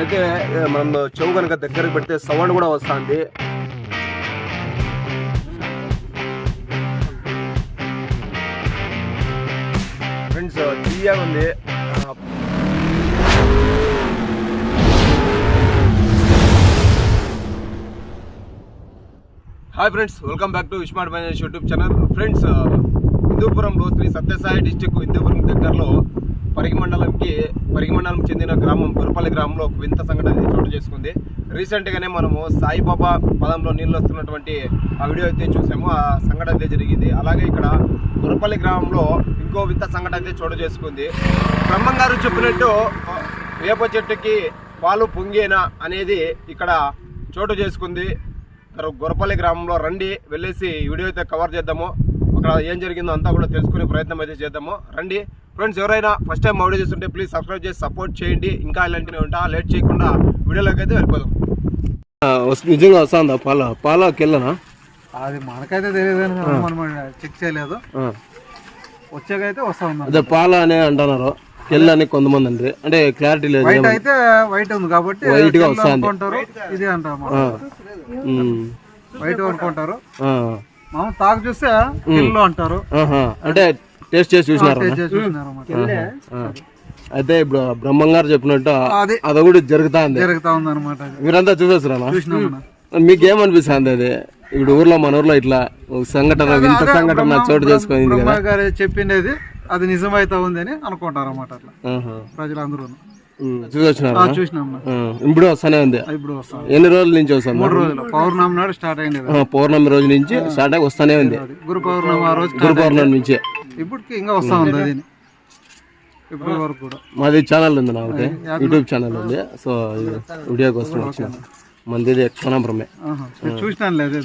అయితే మనం చెవు కనుక దగ్గరకు పెడితే సౌండ్ కూడా వస్తుంది. ఫ్రెండ్స్ తీయగా ఉంది. Hi friends welcome back to V Smart finance YouTube channel. Friends హిందూపురంలో Shri Sathya Sai district Hindupuram దగ్గరలో పరిగి మండలంకి పరిగి మండలం చెందిన గ్రామం గురపల్లి గ్రామంలో ఒక వింత సంఘటన అనేది చోటు చేసుకుంది. రీసెంట్గానే మనము సాయిబాబా పదంలో నీళ్ళు వస్తున్నటువంటి ఆ వీడియో అయితే చూసాము. ఆ సంఘటన అయితే జరిగింది. అలాగే ఇక్కడ గురపల్లి గ్రామంలో ఇంకో వింత సంఘటన అయితే చోటు చేసుకుంది. బ్రహ్మం గారు చెప్పినట్టు వేప చెట్టుకి పాలు పొంగేనా అనేది ఇక్కడ చోటు చేసుకుంది. గురపల్లి గ్రామంలో రండి వెళ్ళేసి వీడియో అయితే కవర్ చేద్దాము. అక్కడ ఏం జరిగిందో అంతా కూడా తెలుసుకునే ప్రయత్నం అయితే చేద్దాము. రండి ఫ్రెండ్స్ ఎవరైనా ఫస్ట్ టైం మా వీడియో చూస్తుంటే ప్లీజ్ సబ్స్క్రైబ్ చేసి సపోర్ట్ చేయండి. ఇంకా ఇలాంటివి ఉంటా లేట్ చేయకుండా వీడియోలోకి అయితే వెళ్ళిపోదాం. నిజంగా వస్తుందా? పాల పాలకి వెళ్ళనా? అది మనకైతే తెలియదు మనం చెక్ చేయలేదు. వచ్చాకైతే వస్తా ఉన్నాం. అదే పాల అనే అంటున్నారు. కెళ్ళని కొంతమంది అండి అంటే క్లారిటీ లేదు. వైట్ అయితే వైట్ ఉంది కాబట్టి White గా వస్తాంది. ఇది అంటారు. వైట్ అనుకుంటారు. మామూలు తాగు చూస్తే అంటారు. అంటే టేస్ట్ చేసి చూసినారు. అయితే ఇప్పుడు బ్రహ్మంగారు చెప్పినట్టు అది. కూడా జరుగుతా ఉంది. జరుగుతా ఉంది అనమాట మీరంతా. మీకేమనిపిస్తుంది అది? ఇప్పుడు ఊర్లో మన ఊర్లో ఇట్లా ఒక సంఘటన వింత సంఘటన చోటు చేసుకుంది గారు చెప్పిండేది అది నిజమైతే ఉంది అని అనుకుంటారు అన్నమాట అట్లా. ప్రజలందరూ. చూసొచ్చినారా. ఇప్పుడు వస్తానే ఉంది. ఎన్ని రోజుల నుంచి మూడు రోజులు. పౌర్ణమి నాడు స్టార్ట్ అయింది ఆ, పౌర్ణమి రోజు నుంచి స్టార్ట్ అయ్యి వస్తానే ఉంది. గురు పౌర్ణమి ఆ రోజు గురు పౌర్ణమి నుంచి. ఇప్పటికి ఇంకా వస్తా ఉంది. అది ఇప్పటి వరకు కూడా. మాది ఛానల్ ఉంది నా ఒకటి. యూట్యూబ్ ఛానల్ ఉంది. సో ఇది వీడియో కోసం వచ్చిన. మందిది కోనాపురమే. చూసినాను లేదు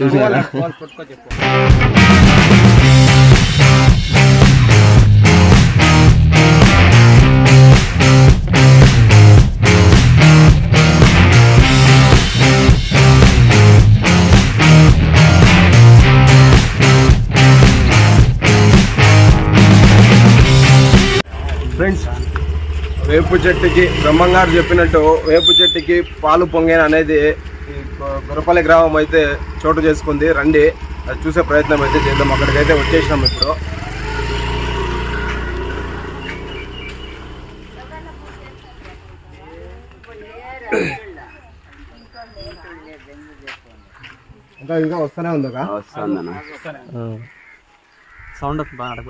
వేపు చెట్టుకి బ్రహ్మంగారు చెప్పినట్టు వేపు చెట్టుకి పాలు పొంగేన అనేది ఈ గొ- గురపల్లి గ్రామం అయితే చోటు చేసుకుంది. రండి అది చూసే ప్రయత్నం అయితే చేద్దాం. అక్కడికైతే వచ్చేసినాం ఇప్పుడు. ఇంకా ఇంకా వస్తూనే ఉందా సౌండ్ బాగా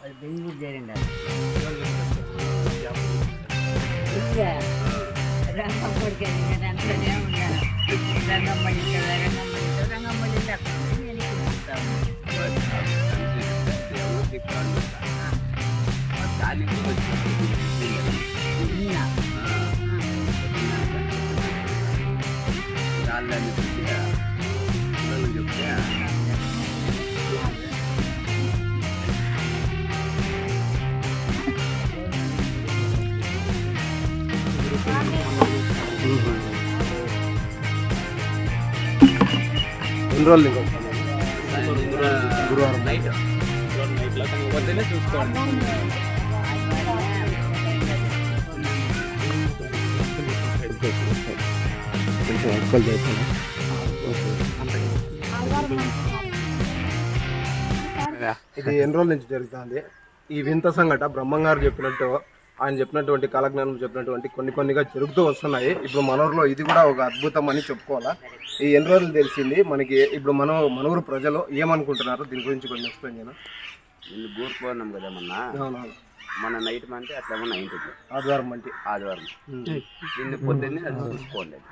అది బెంగళూరు చేరిండ రంగమ్మడికి అంటనే ఉన్నాను రంగమ్మడి ఇక్కడ రంగమ్మడి ఇక్కడ రంగమ్మడి లేకుండా నేను ఇక్కడ ఉంటాను నిన్న. ఎన్ని రోజులు ఇంకా గురువారం కొంచెం చేస్తాను ఇది ఎన్ని రోజుల నుంచి జరుగుతుంది. ఈ వింత సంఘట బ్రహ్మంగారు చెప్పినట్టు ఆయన చెప్పినటువంటి కాలజ్ఞానం చెప్పినటువంటి కొన్ని కొన్నిగా జరుగుతూ వస్తున్నాయి. ఇప్పుడు మనూరులో ఇది కూడా ఒక అద్భుతం అని చెప్పుకోవాలా? ఈ ఎన్ని రోజులు తెలిసింది? మనకి ఇప్పుడు మన మనూరు ప్రజలు ఏమనుకుంటున్నారు? దీని గురించి కొంచెం ఎక్స్ప్లెయిన్ చేయను నిన్ను కదా మొన్న? మన నైట్ అంటే అట్లా ఏమన్నా అయింటుంది ఆదివారం అంటే ఆదివారం. నిన్ను పొద్దున్నే అది చూసుకోలేదు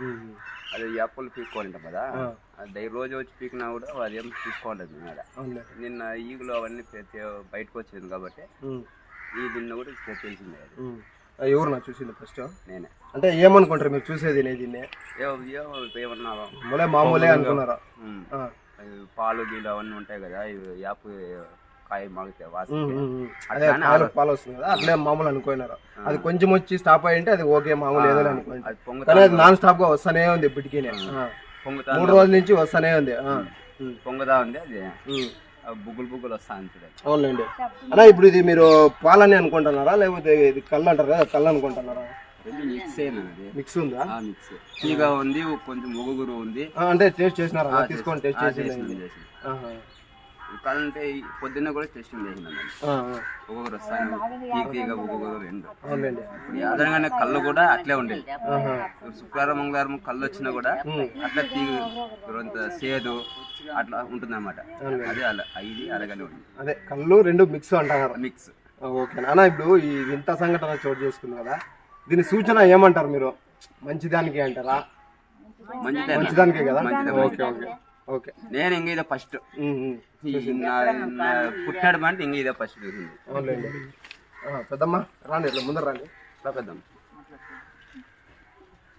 అది యాప్లు పీక్కోంటాం కదా? అది రోజు వచ్చి పీకినా కూడా అదేం అవునులే. నిన్న ఈగులు అవన్నీ బయటకు వచ్చింది కాబట్టి ఈ కూడా తెలిసిందే. ఎవరు నా చూసింది ఫస్ట్ నేనే. అంటే ఏమనుకుంటారు మీరు చూసేది నేను దీన్ని? ఏమన్నా మామూలే అనుకున్నారా? పాలు గీలు అవన్నీ ఉంటాయి కదా యాప్ కాయ మాగితే వాసన పాలు పాలు వస్తుంది కదా అట్లే మామూలు అనుకున్నారు? అది కొంచెం వచ్చి స్టాప్ అయ్యింటే అది ఓకే మామూలు ఏదో అనుకోండి కానీ అది నాన్ స్టాప్గా వస్తానే ఉంది ఇప్పటికీ. మూడు రోజుల నుంచి వస్తానే ఉంది. పొంగుతా ఉంది అది. ఆ బుగ్గులు బుగ్గులు వస్తా ఉంటుంది అవునులేండి. అన్నా ఇప్పుడు ఇది మీరు పాలని అనుకుంటున్నారా? లేకపోతే ఇది కళ్ళు అంటారు కదా కళ్ళు అనుకుంటున్నారా? రెండు మిక్స్ అయినది మిక్స్ ఉందా? మిక్స్ తీగా ఉంది కొంచెం ఒగుగురు ఉంది. అంటే టేస్ట్ చేసినారా? తీసుకొని టేస్ట్ ఆ, చేసి ఈ పొద్దున్న కూడా టెస్టింగ్ చేసినాం ఒక్కొక్కరు వస్తాను తీగ ఒక్కొక్కరు రెండు. ఇప్పుడు యాదరంగానే కళ్ళు కూడా అట్లే ఉండేది శుక్రవారం మంగళవారం కళ్ళు వచ్చినా కూడా అట్లా తీగ సేదు అట్లా ఉంటుంది అనమాట అదే అలా ఇది అలాగనే ఉంది. అదే కళ్ళు రెండు మిక్స్ అంటారు. Mix okay. అన్న ఇప్పుడు ఈ వింత సంఘటన చోటు చేసుకుంది కదా దీని సూచన ఏమంటారు మీరు? మంచిదానికి అంటారా? మంచిదే మంచిదానికే కదా? Okay okay. ఓకే. నేను ఇంక ఇదే ఫస్ట్. పుట్టాడు అంటే ఇంక ఇదే ఫస్ట్ చూసింది అవునులేండి. పెద్దమ్మ రాండి ఇట్లా ముందర రండి. పెద్దాం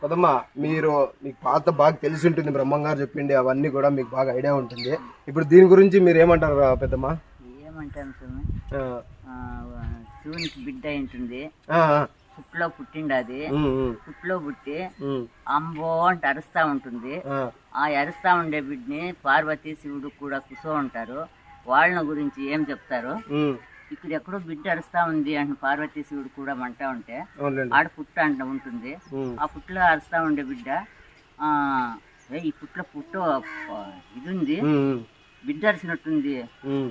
పెద్దమ్మ. మీరు మీకు పాత బాగా తెలిసి ఉంటుంది బ్రహ్మం గారు చెప్పిండి అవన్నీ కూడా మీకు బాగా ఐడియా ఉంటుంది. ఇప్పుడు దీని గురించి మీరు ఏమంటారు రా పెద్దమ్మ? ఏమంటాను శివునికి బిడ్డ ఉంటుంది. పుట్లో ఉమ్, ఉమ్, పుట్లో పుట్టి అంబో అంటే అరుస్తా ఉంటుంది. ఆ, అరుస్తా ఉండే బిడ్డని పార్వతి శివుడు కూడా కుసో ఉంటారు. వాళ్ళని గురించి ఏం చెప్తారు? ఇక్కడ ఎక్కడో బిడ్డ అరుస్తా ఉంది అంటే పార్వతి శివుడు కూడా మంటా ఉంటే ఆడ పుట్ట అంట ఉంటుంది. ఆ పుట్లో అరుస్తా ఉండే బిడ్డ ఆ, ఈ పుట్లో పుట్టో ఇది ఉంది. బిడ్డ అరిసినట్టుంది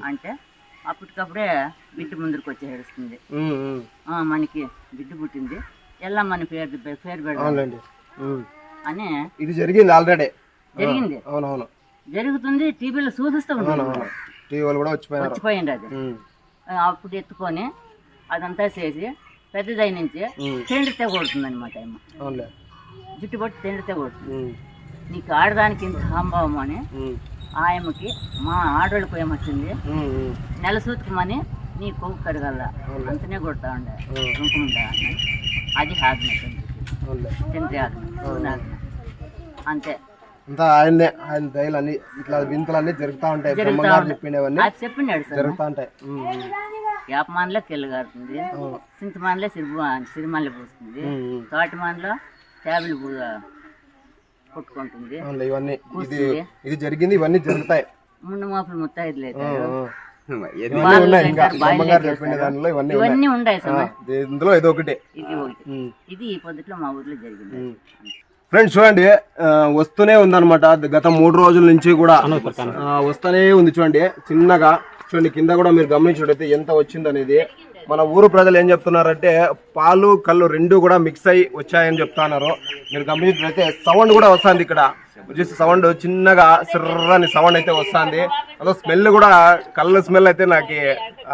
అంటే అప్పటికప్పుడే బిడ్డ ముందరికి వచ్చి ఏడుస్తుంది. మనకి బిడ్డ పుట్టింది. ఎలా మన పేరు పేరు పెడదాం. అని ఇది జరిగింది ఆల్రెడీ. జరిగింది. అవునవును జరుగుతుంది టీవీలో చూపిస్తూ ఉంటుంది. అవునవును టీవీ వాళ్ళు కూడా వచ్చిపోయినారు. వచ్చిపోయింది అది. అప్పుడు ఎత్తుకొని అదంతా చేసి పెద్దదై నుంచి. తిండితే కొడుతుంది అనమాట జుట్టు పట్టి తిండితే కొడుతుంది నీకు ఆడదానికి ఇంత సంభవం అని ఆయమ్మకి మా ఆడోళ్ళకి ఏమొచ్చింది. నెల సూతుకమని నీ కొవ్వు కడగల అంతనే కొడతా ఉండే. కుంకుమంట అది ఆజ్ఞ తండ్రి ఆజ్ఞ అంతే. అంతా ఆయన్నే ఆయన దయలు అన్ని ఇట్లా వింతలన్నీ జరుగుతూ ఉంటాయి. బ్రహ్మం గారు చెప్పిండేవన్నీ అది చెప్పిండాడు సార్. జరుగుతూ ఉంటాయి. యాపమాన్లో కెళ్ళగారుతుంది సింతమాన్లో సిరిమాన్లో పూస్తుంది. తోటమాన్లో ట్యాబ్లు పూ కొట్టుకుంటుంది ఇవన్నీ ఇది ఇది జరిగింది ఇవన్నీ జరుగుతాయి. ముందు మాపులు. ఎన్ని ఇవన్నీ ఉన్నాయి ఇందులో ఇది ఒకటి. ఇది ఒకటి. ఉమ్. ఇది ఈ పద్ధతిలో మా ఊర్లో జరిగింది. ఫ్రెండ్స్ చూడండి వస్తూనే ఉందన్నమాట. గత మూడు రోజుల నుంచి కూడా వస్తూనే ఉంది చూడండి. చిన్నగా చూడండి కింద కూడా మీరు గమనించినట్టయితే ఎంత వచ్చింది అనేది మన ఊరు ప్రజలు ఏం చెప్తున్నారంటే పాలు కళ్ళు రెండు కూడా మిక్స్ అయ్యి వచ్చాయని చెప్తున్నారు. మీరు గమనించినట్లయితే సౌండ్ కూడా వస్తుంది ఇక్కడ. వచ్చేసి సౌండ్ చిన్నగా సిర్రని సౌండ్ అయితే వస్తుంది. అదో స్మెల్ కూడా కళ్ళ స్మెల్ అయితే నాకు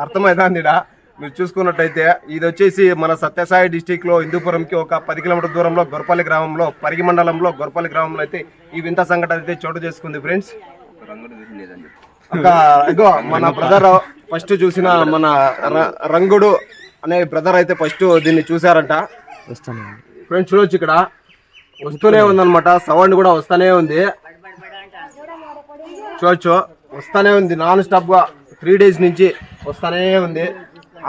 అర్థమవుతుంది ఈడ. మీరు చూసుకున్నట్టయితే ఇది వచ్చేసి మన సత్యసాయి డిస్టిక్లో హిందూపురంకి ఒక పది కిలోమీటర్ దూరంలో గొరపల్లి గ్రామంలో పరిగి మండలంలో గొరపల్లి గ్రామంలో అయితే ఈ వింత సంఘటన అయితే చోటు చేసుకుంది ఫ్రెండ్స్. ఇగో మన బ్రదర్ ఫస్ట్ చూసిన మన రంగుడు అనే బ్రదర్ అయితే ఫస్ట్ దీన్ని చూసారంట ఫ్రెండ్స్ చూడొచ్చు ఇక్కడ. వస్తూనే ఉందన్నమాట. సౌండ్ కూడా వస్తానే ఉంది. చూడొచ్చు. వస్తానే ఉంది. నాన్ స్టాప్గా త్రీ డేస్ నుంచి వస్తానే ఉంది.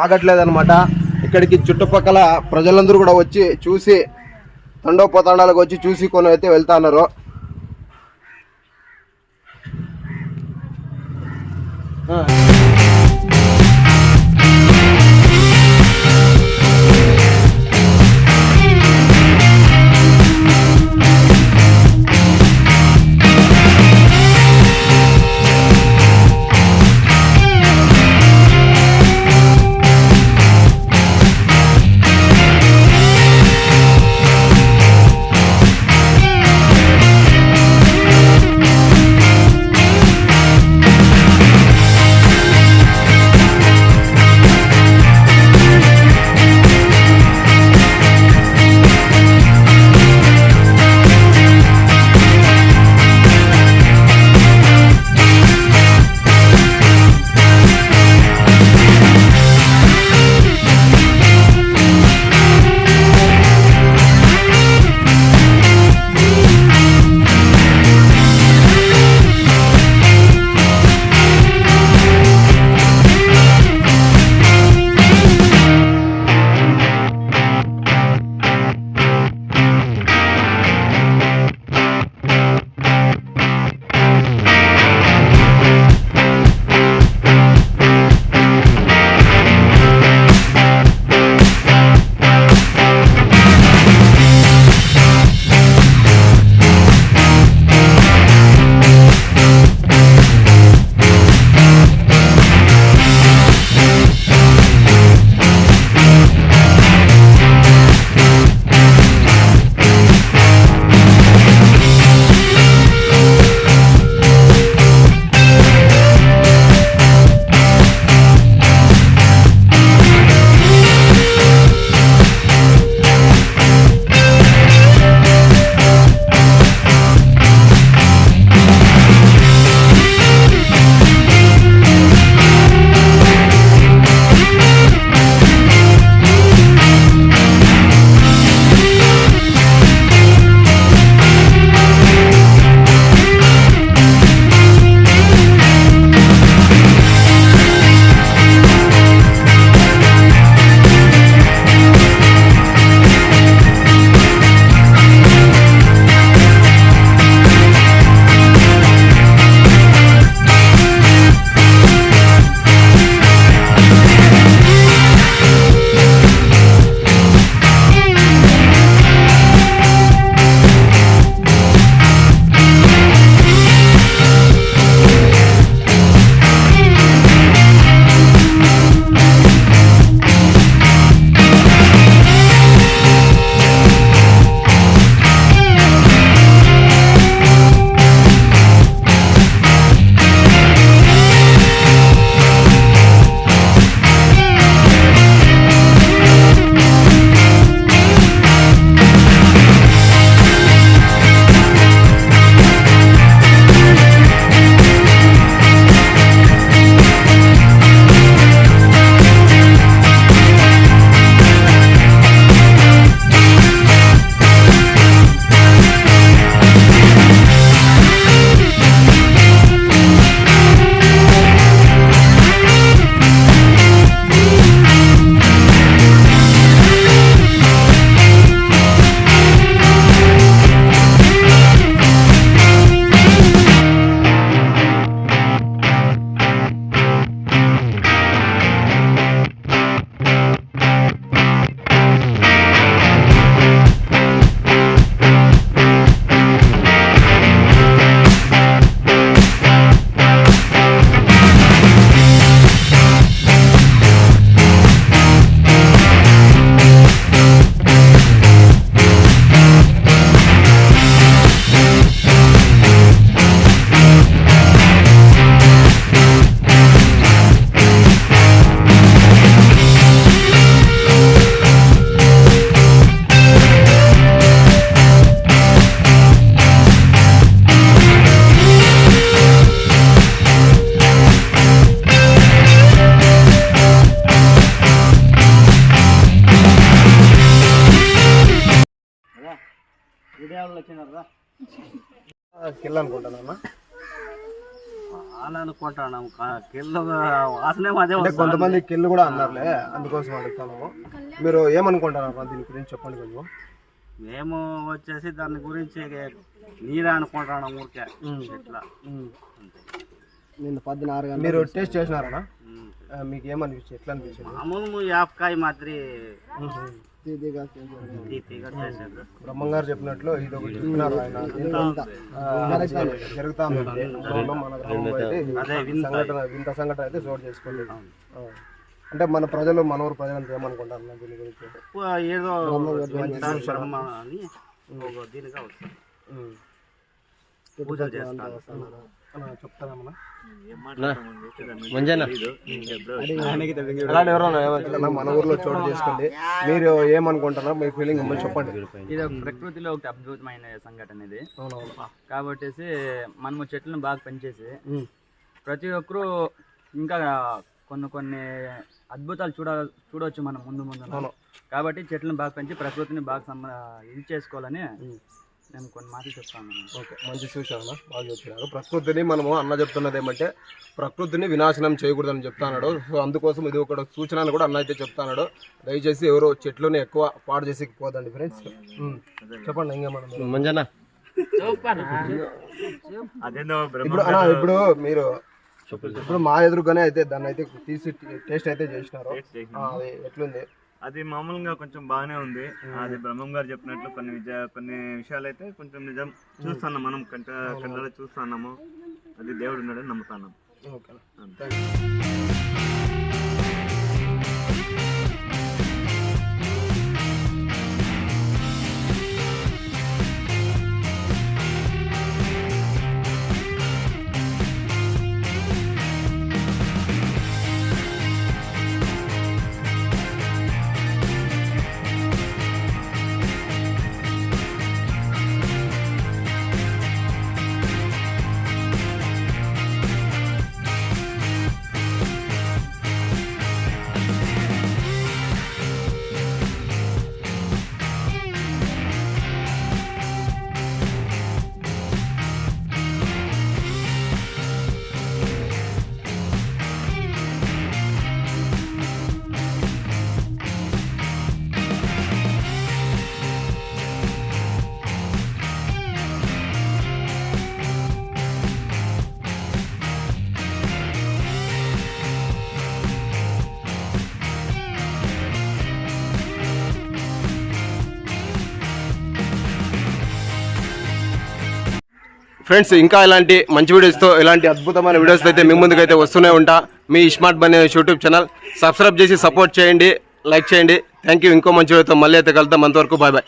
ఆగట్లేదు అనమాట ఇక్కడికి చుట్టుపక్కల ప్రజలందరూ కూడా వచ్చి చూసి తండోపతండాలకు వచ్చి చూసి కొన్ని అయితే వెళ్తా ఉన్నారు. కిల్ అనుకుంటానన్నా అలా అనుకుంటాను కిలో వాసనే అదే అంటే కొంతమంది కిల్ కూడా అన్నారులే అందుకోసం అడుగుతాను. మీరు ఏమనుకుంటారు దీని గురించి చెప్పండి కొంచెం. మేము వచ్చేసి దాని గురించి నీరే అనుకుంటాను ఊరికే. ఇట్లా నిన్న పద్నాలుగు మీరు టేస్ట్ చేసినారా మీకు ఏమనిపించింది ఎట్లా అనిపించింది? మామూలు యాప్కాయ మాదిరి. బ్రహ్మంగారు చెప్పినట్లు ఇది ఒకటి చెప్పినారు ఆయన జరుగుతా ఉంది. మన గ్రామంలో అయితే. సంఘటన వింత సంఘటన అయితే చోటు చేసుకోలేదు. అంటే మన ప్రజలు మన ఊరు ప్రజలంతా ఏమనుకుంటారు దీని గురించి? ఏదో దీనిగా. పూజలు ఆ, చెప్తానమ్మా అలాంటి ఎవరైనా ఏమనుకుంటున్నా మన ఊర్లో చోటు చేసుకోండి. మీరు ఏమనుకుంటున్నారు మీ ఫీలింగ్ చెప్పండి. ఇది ఒక ప్రకృతిలో ఒక అద్భుతమైన సంఘటన ఇది. కాబట్టి మనము చెట్లను బాగా పెంచేసి. ప్రతి ఒక్కరూ ఇంకా కొన్ని కొన్ని అద్భుతాలు చూడ చూడవచ్చు మనం ముందు ముందు. కాబట్టి చెట్లను బాగా పెంచి ప్రకృతిని బాగా ఇది చేసుకోవాలని నేను కొన్ని మాటలు చెప్తాను ఓకే మంచి సూచన బాగా చెప్పినారు ప్రకృతిని మనము అన్న చెప్తున్నది ఏమంటే ప్రకృతిని వినాశనం చేయకూడదని చెప్తాడు సో అందుకోసం ఇది ఒక సూచన అని కూడా అన్న అయితే చెప్తాడు దయచేసి ఎవరు చెట్లని ఎక్కువ పాడు చేసి పోదండి ఫ్రెండ్స్ చెప్పండి ఇంకేమన్నా మంజన ఇప్పుడు అన్న ఇప్పుడు మీరు ఇప్పుడు మా ఎదురుగానే అయితే దాన్ని అయితే తీసి టేస్ట్ అయితే చేసినారు. ఆ, అది ఎట్లుంది? అది మామూలుగా కొంచెం బాగానే ఉంది. అది బ్రహ్మం గారు చెప్పినట్లు కొన్ని విజయ కొన్ని విషయాలు అయితే కొంచెం నిజం చూస్తున్నాం మనం కంట కళ్ళలో చూస్తున్నాము. అది దేవుడు ఉన్నాడని నమ్ముతున్నాం. ఓకే ఫ్రెండ్స్ ఇంకా ఇలాంటి మంచి వీడియోస్తో ఇలాంటి అద్భుతమైన వీడియోస్ అయితే మీ ముందుకైతే వస్తూనే ఉంటా. మీ smart bun YouTube channel subscribe చేసి సపోర్ట్ చేయండి లైక్ చేయండి. థ్యాంక్ యూ ఇంకో మంచి వీడియోతో మళ్ళీ అయితే కలుద్దాం. అంతవరకు బాయ్ బాయ్